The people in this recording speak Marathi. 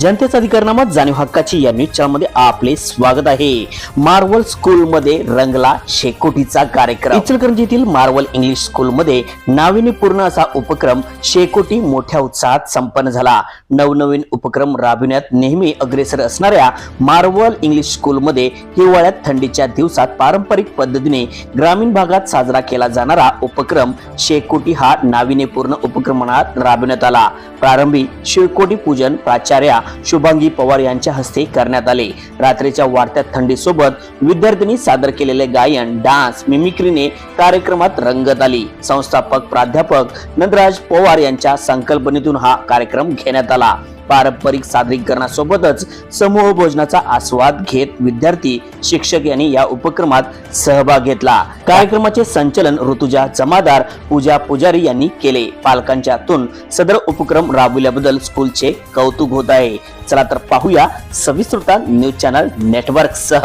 जनतेचा अधिकारनामा जाणीव हक्काची या न्यूज चॅनलमध्ये आपले स्वागत आहे. मार्वल स्कूल मध्ये रंगला शेकोटीचा कार्यक्रम. इचलकरंजीतील मार्वल इंग्लिश स्कूल मध्ये नाविन्यपूर्ण असा उपक्रम शेकोटी मोठ्या उत्साहात संपन्न झाला. नवनवीन उपक्रम राबविण्यात नेहमी अग्रेसर असणाऱ्या मार्वल इंग्लिश स्कूल मध्ये हिवाळ्यात थंडीच्या दिवसात पारंपरिक पद्धतीने ग्रामीण भागात साजरा केला जाणारा उपक्रम शेकोटी हा नाविन्यपूर्ण उपक्रमात राबविण्यात आला. प्रारंभी शेकोटी पूजन प्राचार्या शुभांगी पवार यांच्या हस्ते करण्यात आले. रात्रीच्या वाढत्या थंडीसोबत विद्यार्थ्यांनी सादर केलेले गायन डान्स मिमिक्रीने कार्यक्रमात रंगत आली. संस्थापक प्राध्यापक नंदराज पवार यांच्या संकल्पनेतून हा कार्यक्रम घेण्यात आला. पारंपरिक सादरीकरणासोबतच समूह भोजनाचा आस्वाद घेत विद्यार्थी शिक्षक यांनी या उपक्रमात सहभाग घेतला. कार्यक्रमाचे संचलन ऋतुजा जमादार पूजा पुजारी यांनी केले. पालकांच्यातून सदर उपक्रम राबविल्याबद्दल स्कूलचे कौतुक होत आहे. चला तर पाहूया सविस्तृता न्यूज चॅनल नेटवर्क सह